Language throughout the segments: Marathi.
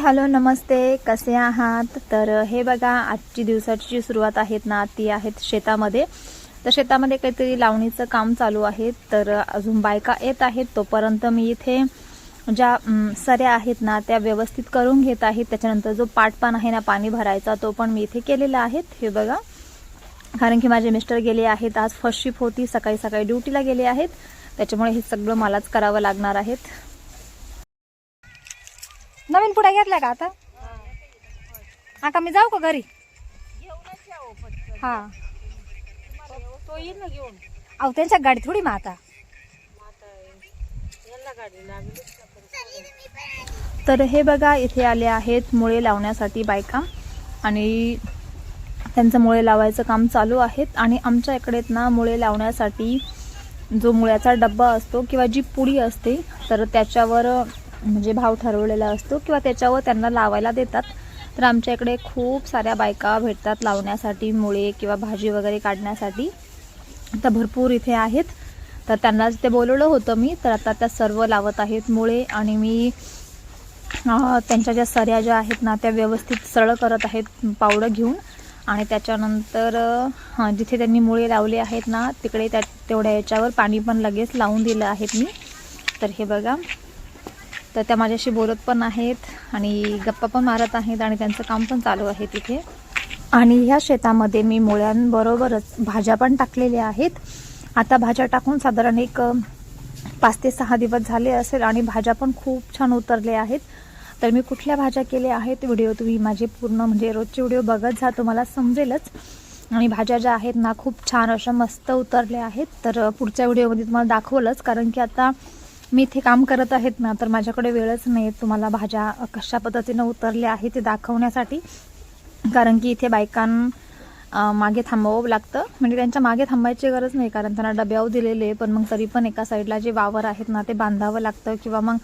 हॅलो नमस्ते. कसे आहात? तर हे बघा आजची दिवसाची जी सुरुवात आहेत ना ती आहेत शेतामध्ये. तर शेतामध्ये काहीतरी लावणीचं काम चालू आहे. तर अजून बायका येत आहेत. तोपर्यंत मी इथे ज्या सऱ्या आहेत ना त्या व्यवस्थित करून घेत आहेत त्याच्यानंतर जो पाटपान आहे ना पाणी भरायचा तो पण मी इथे केलेला आहे. हे बघा. कारण की माझे मिस्टर गेले आहेत. आज फर्स्ट शिफ्ट होती. सकाळी सकाळी ड्युटीला गेले आहेत. त्याच्यामुळे हे सगळं मलाच करावं लागणार आहेत. नवीन पुढे घेतला का आता? हा का मी जाऊ का घरी? हा. तो येईल ना घेऊन अहो त्यांच्या गाडी थोडी मग आता. तर हे बघा इथे आले आहेत मुळे लावण्यासाठी बायका. आणि त्यांचं मुळे लावायचं काम चालू आहेत. आणि आमच्या इकडे ना मुळे लावण्यासाठी जो मुळ्याचा डब्बा असतो किंवा जी पुडी असते तर त्याच्यावर म्हणजे भाव ठरवलेला असतो किंवा त्याच्यावर त्यांना लावायला देतात. तर आमच्या इकडे खूप साऱ्या बायका भेटतात लावण्यासाठी मुळे किंवा भाजी वगैरे काढण्यासाठी. तर भरपूर इथे आहेत. तर त्यांना ते बोलवलं होतं मी. तर आता त्या सर्व लावत आहेत मुळे आणि मी त्यांच्या ज्या सऱ्या ज्या आहेत ना त्या व्यवस्थित सरळ करत आहेत पावडं घेऊन. आणि त्याच्यानंतर जिथे त्यांनी मुळे लावले आहेत ना तिकडे त्या तेवढ्या याच्यावर पाणी पण लगेच लावून दिलं आहेत मी. तर हे बघा. तर त्या माझ्याशी बोलत पण आहेत आणि गप्पा पण मारत आहेत आणि त्यांचं काम पण चालू आहे तिथे. आणि ह्या शेतामध्ये मी मुळ्यांबरोबरच भाज्या पण टाकलेल्या आहेत. आता भाज्या टाकून साधारण एक पाच ते सहा दिवस झाले असेल आणि भाज्या पण खूप छान उतरल्या आहेत. तर मी कुठल्या भाज्या केल्या आहेत व्हिडिओ तुम्ही माझे पूर्ण म्हणजे रोजचे व्हिडिओ बघत जा तुम्हाला समजेलच. आणि भाज्या ज्या आहेत ना खूप छान अशा मस्त उतरल्या आहेत. तर पुढच्या व्हिडिओमध्ये तुम्हाला दाखवलंच कारण की आता मी इथे काम करत आहेत ना तर माझ्याकडे वेळच नाही तुम्हाला भाज्या कशा पद्धतीनं उतरल्या आहेत ते दाखवण्यासाठी. कारण की इथे बायकां मागे थांबावं लागतं. म्हणजे त्यांच्या मागे थांबायची गरज नाही कारण त्यांना डब्यावर दिलेले पण मग तरी पण एका साईडला जे वावर आहेत ना ते बांधावं लागतं. किंवा मग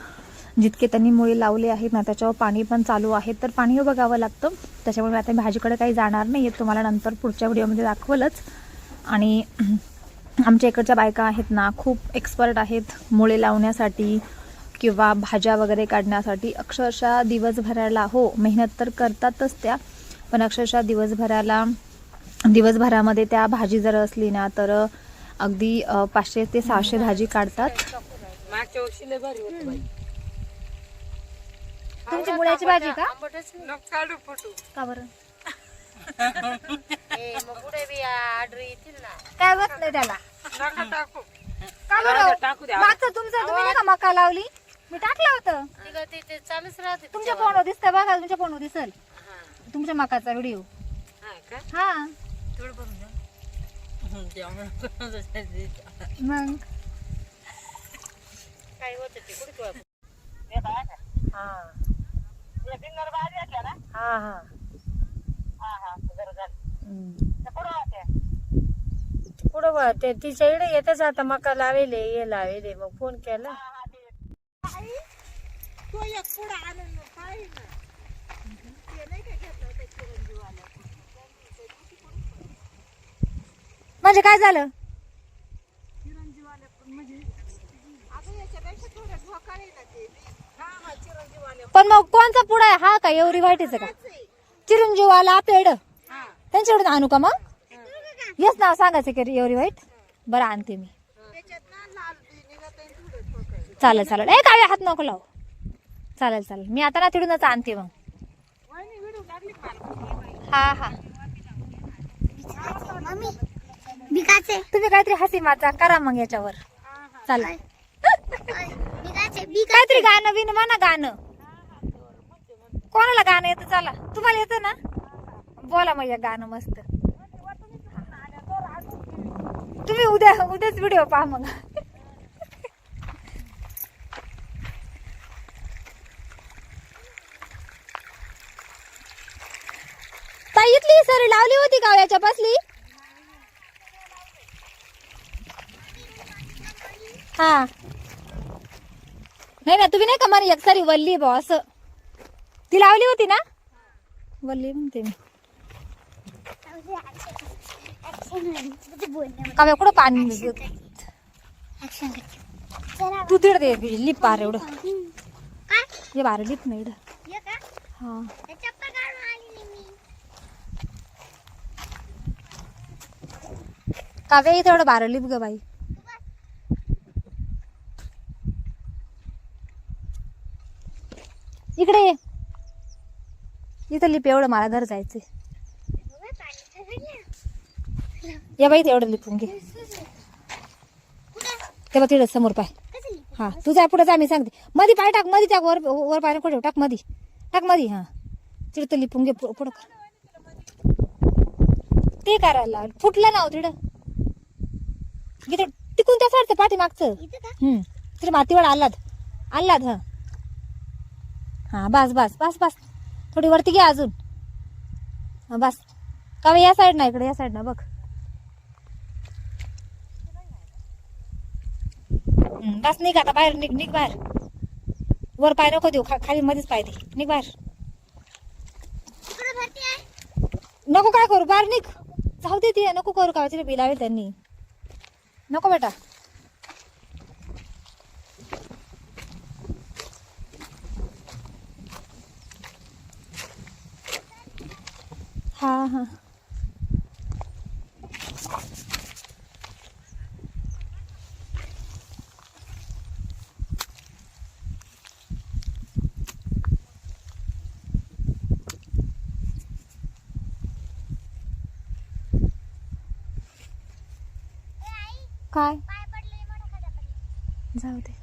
जितके त्यांनी मुळे लावले आहेत ना त्याच्यावर पाणी पण चालू आहे. तर पाणी बघावं लागतं. त्याच्यामुळे मी आता भाजीकडे काही जाणार नाही तुम्हाला नंतर पुढच्या व्हिडिओमध्ये दाखवलंच. आणि आमच्या इकडच्या बायका आहेत ना खूप एक्सपर्ट आहेत मुळे लावण्यासाठी किंवा भाज्या वगैरे काढण्यासाठी. अक्षरशः दिवसभराला हो मेहनत तर करतातच त्या पण अक्षरशः दिवसभराला दिवसभरामध्ये त्या भाजी जर असली ना तर अगदी पाचशे ते सहाशे भाजी काढतात. तुमची मुळ्याची भाजी का बरं मग पुढे बी ऑर्डर येतील ना काय बसलंय त्याला? नका टाकू. का. मागचं तुमचं तुम्ही नाही का मका लावली? मी टाकलं होतं. तुमच्या फोनवर दिसतं बघा तुमच्या फोनवर दिसल. तुमच्या मकाचा व्हिडिओ. हा का? हा. थोडं हा हा हा पुढं बघ ते तिच्या इकडे येतच आता मका लावेले ये लावेले मग फोन केला. म्हणजे काय झालं? पण मग कोणचा पुढा आहे? हा का एवढी वाईटीचं का? चिरंजीवाला आपल्याकडं त्यांच्याकडून आणू का मग? येस नाव सांगायचं की एवढी वाईट. बरं आणते मी. चालेल चालेल. ए काय हात नको लाव. चालेल चालेल. मी आता ना तिकडूनच आणते मग. हा हा. तुम्ही काहीतरी हसी माचा करा मग याच्यावर. चला बिकाचे काहीतरी गाणं बिन म्हणा गाणं. कोणाला गाणं येतं? चला. तुम्हाला येतं ना? बोला मग एक गाणं मस्त. तुम्ही उद्या उद्याच व्हिडिओ पहा मग. ताई इथली सरी लावली होती का याच्या हा. नाही ना तुम्ही नाही का मला एक सारी वल्ली बॉ असं? ती लावली होती ना? बोलली म्हणते मी. का कुठं पाणी तू तिकडे दे लिप पार एवढं. हे बार लिप नाही का हा. काव्या इथे एवढं बार लिप ग बाई. इकडे ये. इथं लिप एवढं मला घर जायचंय. या बाई एवढं लिपून घे. ते बघ तिकडे समोर पाय. हा तू जा पुढे जा मी सांगते. मधी पाय टाक मधी टाक वर वर पाय नको टाक मधी. टाक मधी हा. तिथं तर लिपून घे पु- पुढं कर. ते करायला फुटलं ना हो तिकडं. टिकून त्या साडचं पाठीमागचं. इथं हम्म तिथे मातीवर आलाद आलाद हा. हा बस बस बस बस. थोडी वरती घ्या अजून. हा बस. का या साईड ना इकडे या साईड ना बघ. बस निघ आता बाहेर निघ निघ बाहेर. वर पाय नको देऊ खा खाली मध्येच पाय दे. निघ बाहेर. नको काय करू बाहेर निघ. जाऊ दे ती नको करू का? तिला बिलावे त्यांनी. नको बेटा. हा हा. काय. जाऊ दे.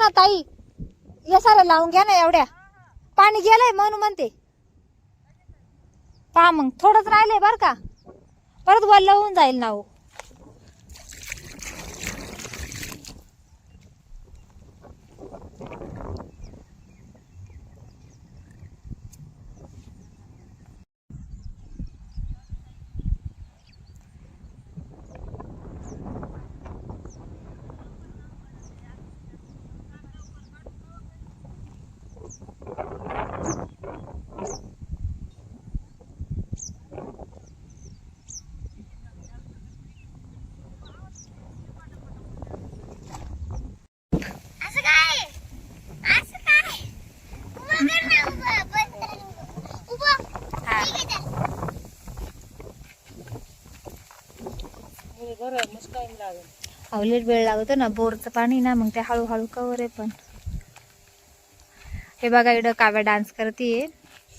ना ताई. या सारं लावून घ्या ना एवढ्या. पाणी गेलंय म्हणून म्हणते. पहा मग थोडंच राहिलंय बर का. परत वल्ल होऊन जाईल ना हो. अवलेट वेळ लागतो ना बोरचं पाणी ना मग ते हळूहळू कवर आहे पण. हे बघा इकडं काव्या डान्स करते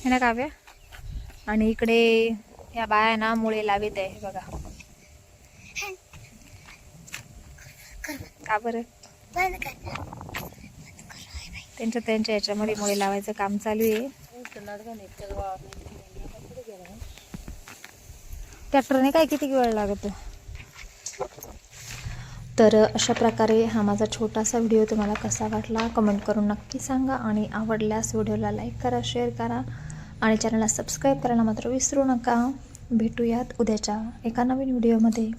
हे ना काव्या? आणि इकडे या बाया ना मुळे लावित आहे हे बघा. का बरं? त्यांच्या त्यांच्या याच्यामध्ये मुळे लावायचं काम चालू आहे. ट्रॅक्टरने काय किती वेळ लागतो? तर अशा प्रकारे हा माझा छोटासा व्हिडिओ तुम्हाला कसा वाटला कमेंट करून नक्की सांगा आणि आवडल्यास व्हिडिओला लाईक करा शेअर करा आणि चॅनलला सबस्क्राईब करायला मात्र विसरू नका. भेटूयात उद्याच्या एका नवीन व्हिडिओमध्ये.